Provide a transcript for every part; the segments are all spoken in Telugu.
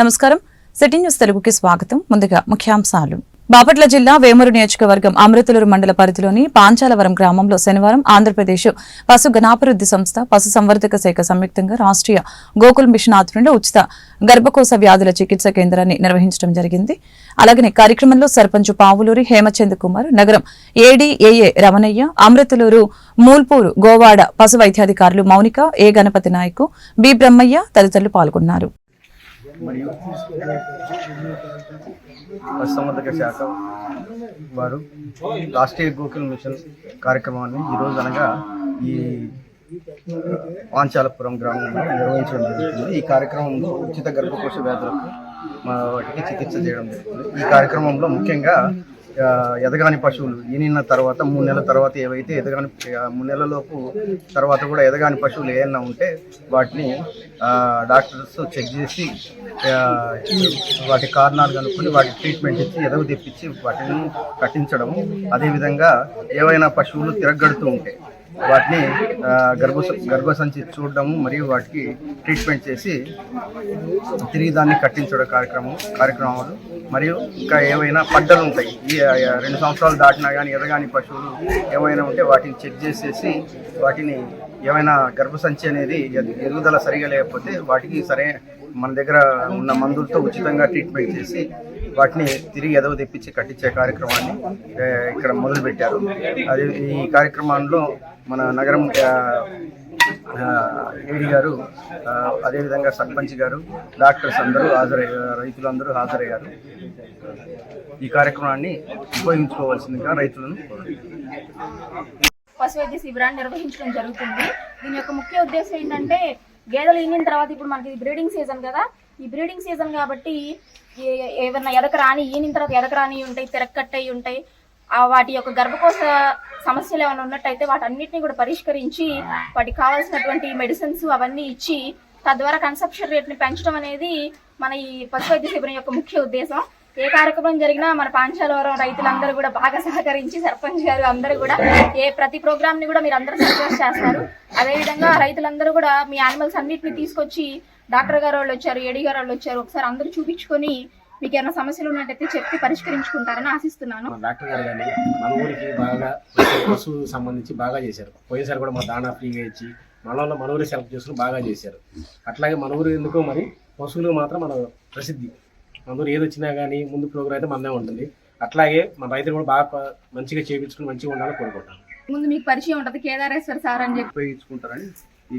నమస్కారం. సిటీ న్యూస్ తెలుగుకి స్వాగతం. ముందుగా ముఖ్యాంశాలు. బాపట్ల జిల్లా వేమూరు నియోజకవర్గం అమృతలూరు మండల పరిధిలోని పాంచాలవరం గ్రామంలో శనివారం ఆంధ్రప్రదేశ్ పశు గణాభివృద్ధి సంస్థ పశు సంవర్ధక శాఖ సంయుక్తంగా రాష్ట్రీయ గోకుల్ మిషన్ ఆధ్వర్యంలో ఉచిత గర్భకోశ వ్యాధుల చికిత్స కేంద్రాన్ని నిర్వహించడం జరిగింది. అలాగనే కార్యక్రమంలో సర్పంచ్ పావులూరి హేమచంద్ కుమార్ నగరం ఏడీఏఏ రమణయ్య అమృతలూరు మూల్పూరు గోవాడ పశు వైద్యాధికారులు మౌనిక ఏ గణపతి నాయకు బి బ్రహ్మయ్య తదితరులు పాల్గొన్నారు. మరియు పశుసంవర్ధక శాఖ వారు రాష్ట్రీయ గోకుల్ మిషన్ కార్యక్రమాన్ని ఈరోజు అనగా ఈ వాంచాలపురం గ్రామంలో నిర్వహించడం జరుగుతుంది. ఈ కార్యక్రమంలో ఉచిత గర్భకోశ వ్యాధులకు వాటికి చికిత్స చేయడం జరుగుతుంది. ఈ కార్యక్రమంలో ముఖ్యంగా ఎదగాని పశువులు. ఈనిన తర్వాత మూడు నెలల తర్వాత ఏవైతే ఎదగాని మూడు నెలలలోపు తర్వాత కూడా ఎదగాని పశువులు ఏమైనా ఉంటే వాటిని డాక్టర్స్ చెక్ చేసి వాటి కారణాలు కనుక్కొని వాటి ట్రీట్మెంట్ ఇచ్చి ఎదవ తెప్పించి వాటిని కట్టించడం అదేవిధంగా ఏవైనా పశువులు తిరగడుతూ ఉంటాయి వాటిని ఆ, గర్భ గర్భసంచి చూడడము మరియు వాటికి ట్రీట్మెంట్ చేసి తిరిగి దాన్ని కట్టించడం కార్యక్రమం కార్యక్రమాలు. మరియు ఇంకా ఏవైనా పడ్డలు ఉంటాయి. ఈ రెండు సంవత్సరాలు దాటినా కానీ ఎదగాని పశువులు ఏమైనా ఉంటే వాటిని చెక్ చేసేసి వాటిని ఏమైనా గర్భసంచి అనేది ఎదుగుదల సరిగా లేకపోతే వాటికి సరే మన దగ్గర ఉన్న మందులతో ఉచితంగా ట్రీట్మెంట్ చేసి వాటిని తిరిగి ఎదవ తెప్పించి కట్టించే కార్యక్రమాన్ని ఇక్కడ మొదలుపెట్టారు. అది ఈ కార్యక్రమంలో మన నగరం ఏడి గారు అదేవిధంగా సర్పంచ్ గారు డాక్టర్స్ అందరూ హాజరయ్యారు రైతులందరూ హాజరయ్యారు. ఈ కార్యక్రమాన్ని ఉపయోగించుకోవాల్సిందిగా రైతులను కోరుతున్నాను. పశు వైద్య శిబిరాన్ని నిర్వహించడం జరుగుతుంది. దీని యొక్క ముఖ్య ఉద్దేశం ఏంటంటే గేదెలు ఈనిన తర్వాత ఇప్పుడు మనకి బ్రీడింగ్ సీజన్ కదా. ఈ బ్రీడింగ్ సీజన్ కాబట్టి ఏమన్నా ఎదకరాని ఎదక ఈనిన తర్వాత ఎదకరాని ఉంటాయి తిరక్కట్టయి ఉంటాయి. వాటి యొక్క గర్భకోశ సమస్యలు ఏమైనా ఉన్నట్టయితే వాటన్నిటిని కూడా పరిష్కరించి వాటికి కావాల్సినటువంటి మెడిసిన్స్ అవన్నీ ఇచ్చి తద్వారా కన్సెప్షన్ రేట్ని పెంచడం అనేది మన ఈ పశు వైద్య శిబిరం యొక్క ముఖ్య ఉద్దేశం. ఏ కార్యక్రమం జరిగినా మన పాంచాలవరం రైతులందరూ కూడా బాగా సహకరించి సర్పంచ్ గారు అందరూ కూడా ఏ ప్రతి ప్రోగ్రామ్ని కూడా మీరు అందరూ సపోర్ట్ చేస్తారు. అదేవిధంగా రైతులందరూ కూడా మీ యానిమల్స్ అన్నిటిని తీసుకొచ్చి డాక్టర్ గారు వాళ్ళు వచ్చారు ఏడీ గారు వాళ్ళు వచ్చారు ఒకసారి అందరూ చూపించుకొని మీకు ఏమైనా సమస్యలు ఉన్నట్టయితే చెప్పి పరిష్కరించుకుంటారని ఆశిస్తున్నాను. డాక్టర్ గారు కానీ మన ఊరికి బాగా పశువు సంబంధించి బాగా చేశారు. పోయినసారి కూడా మా దాణా ఫ్రీగా ఇచ్చి మనలో మన ఊరి సెలెక్ట్ చేసుకుని బాగా చేశారు. అట్లాగే మన ఊరు ఎందుకో మరి పశువులు మాత్రం మన ప్రసిద్ధి. మన ఊరు ఏది వచ్చినా కానీ ముందు ప్రోగ్రామ్ అయితే మనదే ఉంటుంది. అట్లాగే మన రైతులు కూడా బాగా మంచిగా చేయించుకుని మంచిగా ఉండాలని కోరుకుంటాను ముందు మీకు పరిచయం ఉంటుంది కేదారేశ్వర సార్ అని చెప్పి. ఉపయోగించుకుంటారని ఈ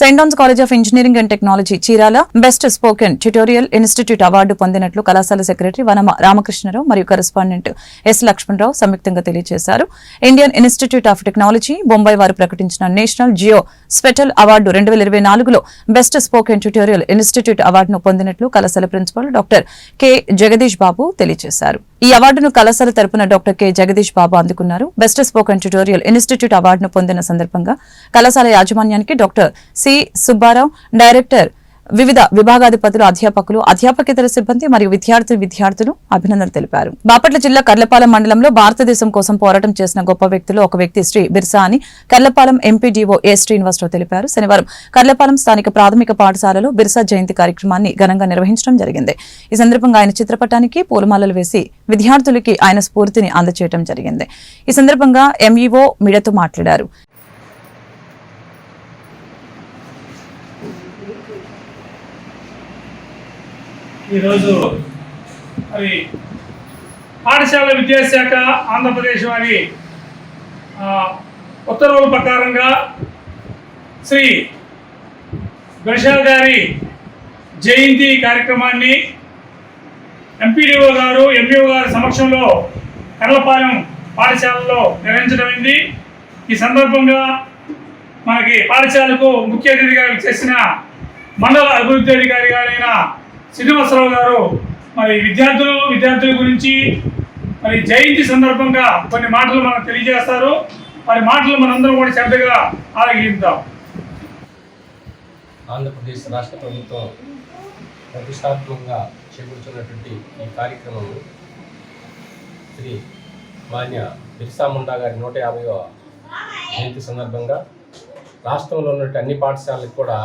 saint John's college of engineering and technology Chirala best spoken tutorial institute award పొందినట్లు కళాశాల సెక్రటరీ వనమ రామకృష్ణరావు మరియు కరెస్పాండెంట్ ఎస్ లక్ష్మణరావు సంయుక్తంగా తెలియజేశారు. Indian institute of technology Bombay వారు ప్రకటించిన నేషనల్ జియో స్పెటల్ అవార్డు రెండు వేల ఇరవై నాలుగులో బెస్ట్ స్పోకెన్ ట్యుటోరియల్ ఇన్స్టిట్యూట్ అవార్డును పొందినట్లు కళాశాల principal doctor K. Jagadish Babu తెలియజేశారు. ఈ అవార్డును కళాశాల తరపున డాక్టర్ కె. జగదీష్ బాబు అందుకున్నారు. బెస్ట్ స్పోకెన్ ట్యుటోరియల్ ఇన్స్టిట్యూట్ అవార్డును పొందిన సందర్భంగా కళాశాల యాజమాన్యానికి డాక్టర్ సి. సుబ్బారావు డైరెక్టర్ వివిధ విభాగాధిపతులు అధ్యాపకులు అధ్యాపకేతర సిబ్బంది మరియు విద్యార్థులు విద్యార్థులు అభినందనలు తెలిపారు. బాపట్ల జిల్లా కర్లపాలెం మండలంలో భారతదేశం కోసం పోరాటం చేసిన గొప్ప వ్యక్తులు ఒక వ్యక్తి శ్రీ బిర్సా అని కర్లపాలెం ఎంపీడీఓ ఏ శ్రీనివాసరావు తెలిపారు. శనివారం కర్లపాలెం స్థానిక ప్రాథమిక పాఠశాలలో బిర్సా జయంతి కార్యక్రమాన్ని ఘనంగా నిర్వహించడం జరిగింది. ఈ సందర్భంగా ఆయన చిత్రపటానికి పూలమాలలు వేసి విద్యార్థులకి ఆయన స్ఫూర్తిని అందచేయడం జరిగింది. ఈ సందర్భంగా ఎంఈఓ మీడియాతో మాట్లాడారు. ఈరోజు మరి పాఠశాల విద్యాశాఖ ఆంధ్రప్రదేశ్ వారి ఉత్తర్వుల ప్రకారంగా శ్రీ గణేశా గారి జయంతి కార్యక్రమాన్ని ఎంపీడీఓ గారు ఎంపీఓ గారి సమక్షంలో కర్లపాలెం పాఠశాలలో నిర్వహించడమైంది ఈ సందర్భంగా మనకి పాఠశాలకు ముఖ్య అతిథిగా చేసిన మండల అభివృద్ధి అధికారి గారైన శ్రీనివాసరావు గారు మరి విద్యార్థులు విద్యార్థుల గురించి మరి జయంతి సందర్భంగా కొన్ని మాటలు మనకు తెలియజేస్తారు. వారి మాటలు మనందరం కూడా శ్రద్ధగా ఆలగిద్దాం ఆంధ్రప్రదేశ్ రాష్ట్ర ప్రభుత్వం ప్రతిష్టాత్మకంగా చేకూర్చున్నటువంటి ఈ కార్యక్రమం శ్రీ మాన్య బిర్సా ముండా గారి నూట యాభైవ జయంతి సందర్భంగా రాష్ట్రంలో ఉన్నటువంటి అన్ని పాఠశాలలకు కూడా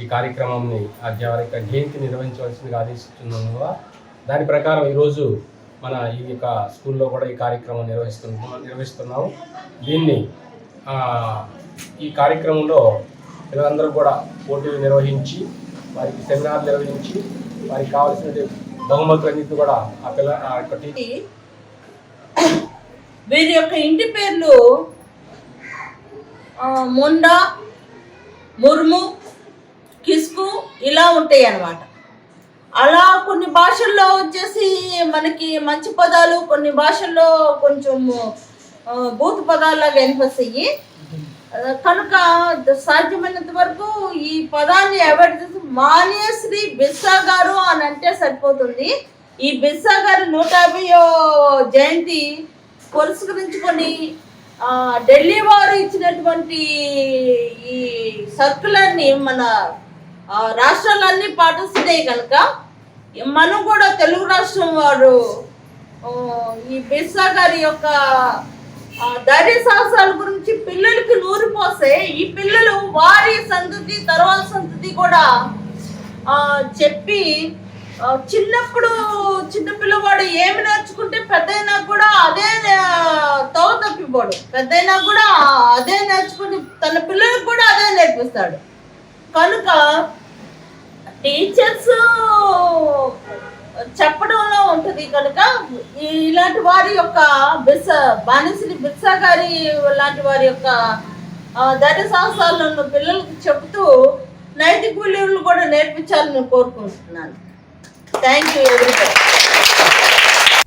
ఈ కార్యక్రమాన్ని ఆ యొక్క జయంతి నిర్వహించవలసిందిగా ఆదేశిస్తున్నందున దాని ప్రకారం ఈరోజు మన ఈ యొక్క స్కూల్లో కూడా ఈ కార్యక్రమం నిర్వహిస్తున్నాం నిర్వహిస్తున్నాము. దీన్ని ఈ కార్యక్రమంలో పిల్లలందరూ కూడా పోటీలు నిర్వహించి వారికి సెమినార్లు నిర్వహించి వారికి కావాల్సిన బహుమతులన్నింటినీ కూడా ఆ పిల్ల ఆ యొక్క వీరి యొక్క ఇంటి పేర్లు మొండా ముర్ము కిస్కు ఇలా ఉంటాయి అన్నమాట. అలా కొన్ని భాషల్లో వచ్చేసి మనకి మంచి పదాలు కొన్ని భాషల్లో కొంచెం భూత బూతు పదాల్లాగా అయ్యి కనుక సాధ్యమైనంత వరకు ఈ పదాన్ని అవాయిడ్ చేసి మాన్యశ్రీ గారు అని అంటే సరిపోతుంది. ఈ బిర్సా గారి నూట యాభైయో జయంతి పురస్కరించుకొని ఢిల్లీ వారు ఇచ్చినటువంటి ఈ సర్కులర్ని మన రాష్ట్రాలన్నీ పాటిస్తున్నాయి కనుక మనం కూడా తెలుగు రాష్ట్రం వారు ఈ బిర్సా గారి యొక్క ధైర్య సాహసాల గురించి పిల్లలకి నూరు పోస్తే ఈ పిల్లలు వారి సంతతి తర్వాత సంతతి కూడా చెప్పి చిన్నప్పుడు చిన్న పిల్లవాడు ఏమి నేర్చుకుంటే పెద్దయినా కూడా అదే తవ తప్పిపోడు. పెద్దయినా కూడా అదే నేర్చుకుని తన పిల్లలకు కూడా అదే నేర్పిస్తాడు. కనుక టీచర్స్ చెప్పడంలో ఉంటుంది కనుక ఇలాంటి వారి యొక్క బిస బానిసలి బిర్సా గారి లాంటి వారి యొక్క ధైర్య సాహసాలను పిల్లలకు చెబుతూ నైతిక విలువలు కూడా నేర్పించాలని కోరుకుంటున్నాను. థ్యాంక్ యూ ఎవరిబడి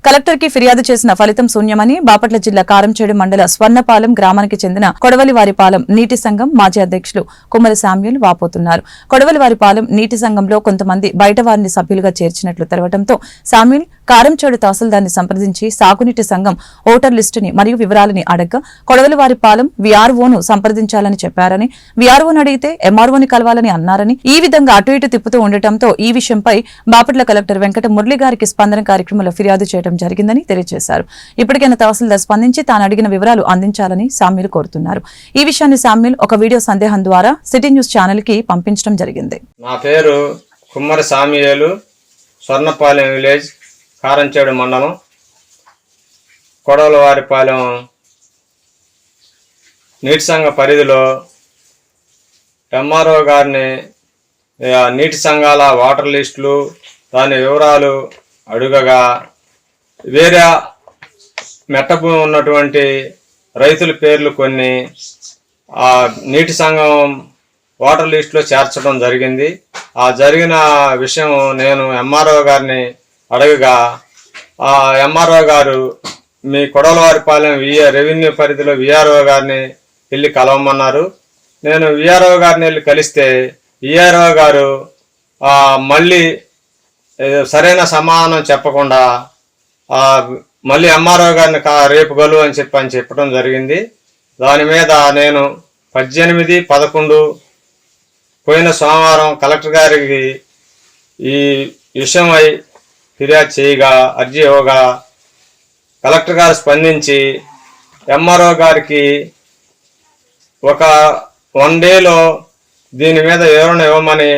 కలెక్టర్కి ఫిర్యాదు చేసిన ఫలితం శూన్యమని బాపట్ల జిల్లా కారంచేడు మండల స్వర్ణపాలెం గ్రామానికి చెందిన కొడవలివారిపాలెం నీటి సంఘం మాజీ అధ్యక్షులు కుమ్మరి శామ్యుల్ వాపోతున్నారు. కొడవలివారిపాలెం నీటి సంఘంలో కొంతమంది బయట వారిని సభ్యులుగా చేర్చినట్లు తెలవడంతో శామ్యుల్ కారంచేడు తహసీల్దార్ని సంప్రదించి సాగునీటి సంఘం ఓటర్ లిస్టుని మరియు వివరాలని అడగ్గా కొడవలివారిపాలెం విఆర్ఓను సంప్రదించాలని చెప్పారని విఆర్ఓను అడిగితే ఎంఆర్ఓని కలవాలని అన్నారని ఈ విధంగా అటు ఇటు తిప్పుతూ ఉండటంతో ఈ విషయంపై బాపట్ల కలెక్టర్ వెంకట మురళి గారికి స్పందన కార్యక్రమంలో ఫిర్యాదు చేయడం జరిగిందని తెలియజేశారు. ఇప్పటికైనా తహసీల్దార్ స్పందించి తాను అడిగిన వివరాలు అందించాలని సామ్యులు కోరుతున్నారు. ఈ విషయాన్ని సామ్యుల్ ఒక వీడియో సందేహం ద్వారా సిటీ న్యూస్ ఛానల్కి పంపించడం జరిగింది. నా పేరు కుమ్మర సామ్యులు స్వర్ణపాలెం విలేజ్ కారంచేడు మండలం కొడవలవారిపాలెం నీటి సంఘ పరిధిలో ఎంఆర్ఓ గారిని ఆ, నీటి సంఘాల వాటర్ లిస్టులు దాని వివరాలు అడుగగా వేరే మెట్టభూమి ఉన్నటువంటి రైతుల పేర్లు కొన్ని ఆ నీటి సంఘం వాటర్ లిస్టులో చేర్చడం జరిగింది. ఆ జరిగిన విషయం నేను ఎంఆర్ఓ గారిని అడగగా ఆ ఎంఆర్ఓ గారు మీ కొడవలవారిపాలెం వి రెవెన్యూ పరిధిలో విఆర్ఓ గారిని వెళ్ళి కలవమన్నారు. నేను విఆర్ఓ గారిని వెళ్ళి కలిస్తే విఆర్ఓ గారు మళ్ళీ సరైన సమాధానం చెప్పకుండా మళ్ళీ ఎంఆర్ఓ గారిని కా- రేపు గలువు అని చెప్పి అని చెప్పడం జరిగింది. దాని మీద నేను పద్దెనిమిది పదకొండు పోయిన సోమవారం కలెక్టర్ గారికి ఈ విషయమై ఫిర్యాదు చేయగా అర్జీ ఇవ్వగా కలెక్టర్ గారు స్పందించి ఎంఆర్ఓ గారికి ఒక వన్ డేలో దీని మీద వివరణ ఇవ్వమని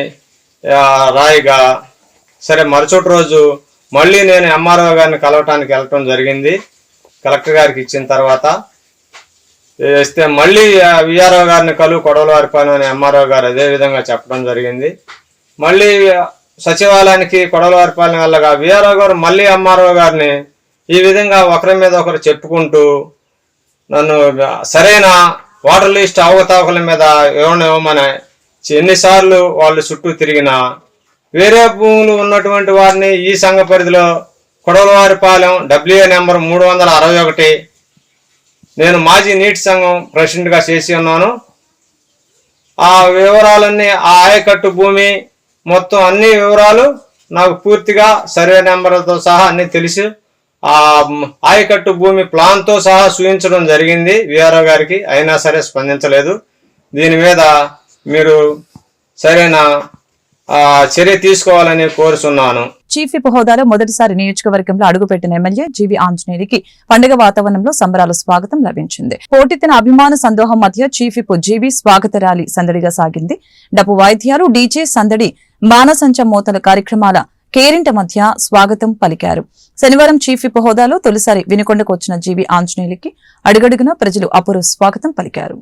రాయిగా సరే మరుసటి రోజు మళ్ళీ నేను ఎంఆర్ఓ గారిని కలవటానికి వెళ్ళటం జరిగింది. కలెక్టర్ గారికి ఇచ్చిన తర్వాత ఇస్తే మళ్ళీ విఆర్ఓ గారిని కలువు కొడవలవారిపాలెం అని ఎంఆర్ఓ గారు అదే విధంగా చెప్పడం జరిగింది. మళ్ళీ సచివాలయానికి కొడలవారిపాలెం వెళ్ళగా వీఆర్ఓ గారు మళ్ళీ ఎంఆర్ఓ గారిని ఈ విధంగా ఒకరి మీద ఒకరు చెప్పుకుంటూ నన్ను సరైన వాటర్ లిస్ట్ అవకతవకల మీద ఇవ్వని ఇవ్వమని ఎన్నిసార్లు వాళ్ళు చుట్టూ తిరిగినా వేరే భూములు ఉన్నటువంటి వారిని ఈ సంఘ పరిధిలో కొడవలవారిపాలెం డబ్ల్యూఏ నెంబర్ మూడు వందల అరవై ఒకటి నేను మాజీ నీటి సంఘం ప్రెసిడెంట్గా చేసి ఉన్నాను. ఆ వివరాలన్నీ ఆ ఆయకట్టు భూమి మొత్తం అన్ని వివరాలు నాకు పూర్తిగా సర్వే నెంబర్లతో సహా అన్ని తెలుసు ఆ ఆయకట్టు భూమి ప్లాన్తో సహా చూపించడం జరిగింది విఆర్ఓ గారికి. అయినా సరే స్పందించలేదు. దీని మీద మీరు సరైన ఆ, చర్య తీసుకోవాలని కోరుచున్నాను. చీఫ్ విప్ హోదాలో మొదటిసారి నియోజకవర్గంలో అడుగుపెట్టిన ఎమ్మెల్యే జీవి ఆంజనేయుడికి పండుగ వాతావరణంలో సంబరాల స్వాగతం లభించింది. పోటెత్తిన అభిమాన సందోహం మధ్య చీఫ్ విప్ జీవి స్వాగత ర్యాలీ సందడిగా సాగింది. డబ్బు వాయిద్యాలు డీజే సందడి బాణసంచ మోతల కార్యక్రమాల కేరింట మధ్య స్వాగతం పలికారు. శనివారం చీఫ్ విప్ హోదాలో తొలిసారి వినుకొండకు వచ్చిన జీవి ఆంజనేయులకి అడుగడుగున ప్రజలు అపూర్వ స్వాగతం పలికారు.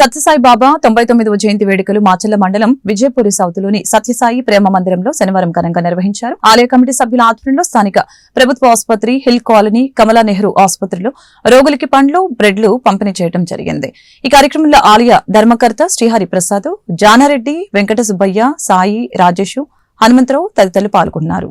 సత్యసాయి బాబా తొంభై తొమ్మిదవ జయంతి వేడుకలు మాచల్ల మండలం విజయపూరి సౌత్లోని సత్యసాయి ప్రేమ మందిరంలో శనివారం ఘనంగా నిర్వహించారు. ఆలయ కమిటీ సభ్యుల ఆధ్వర్యంలో స్థానిక ప్రభుత్వ ఆసుపత్రి హిల్ కాలనీ కమలా నెహ్రూ ఆసుపత్రిలో రోగులకి పండ్లు బ్రెడ్లు పంపిణీ చేయడం జరిగింది. ఈ కార్యక్రమంలో ఆలయ ధర్మకర్త శ్రీహరి ప్రసాద్ జానారెడ్డి వెంకట సుబ్బయ్య సాయి రాజేష్ హనుమంతరావు తదితరులు పాల్గొన్నారు.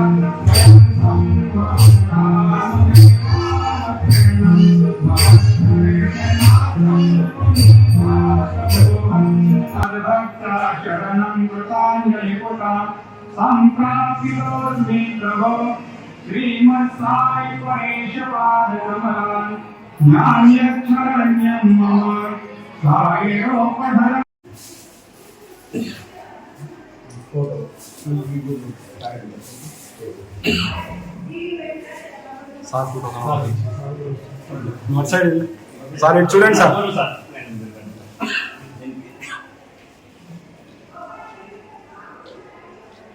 सम्प्राप्योऽस्मि प्रभो श्रीमत्साई परेशपादकमलान् नान्यच्छरण्यं मम सायरोपधर సార్ ఇటు చూడండి sir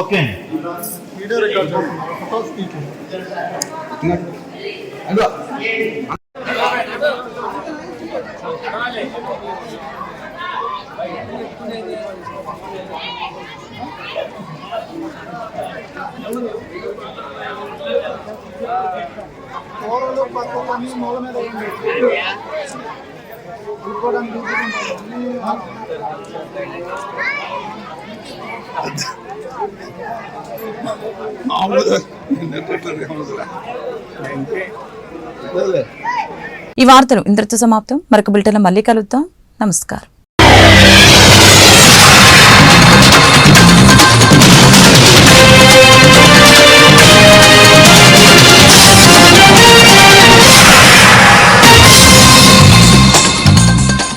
okay video record photos అదో కూరలు పక్కలు అన్ని మూల మీద ఉండి ఈ వార్తలు ఇంతటితో సమాప్తం. మరొక బులెటిన్ మళ్ళీ కలుద్దాం. నమస్కారం.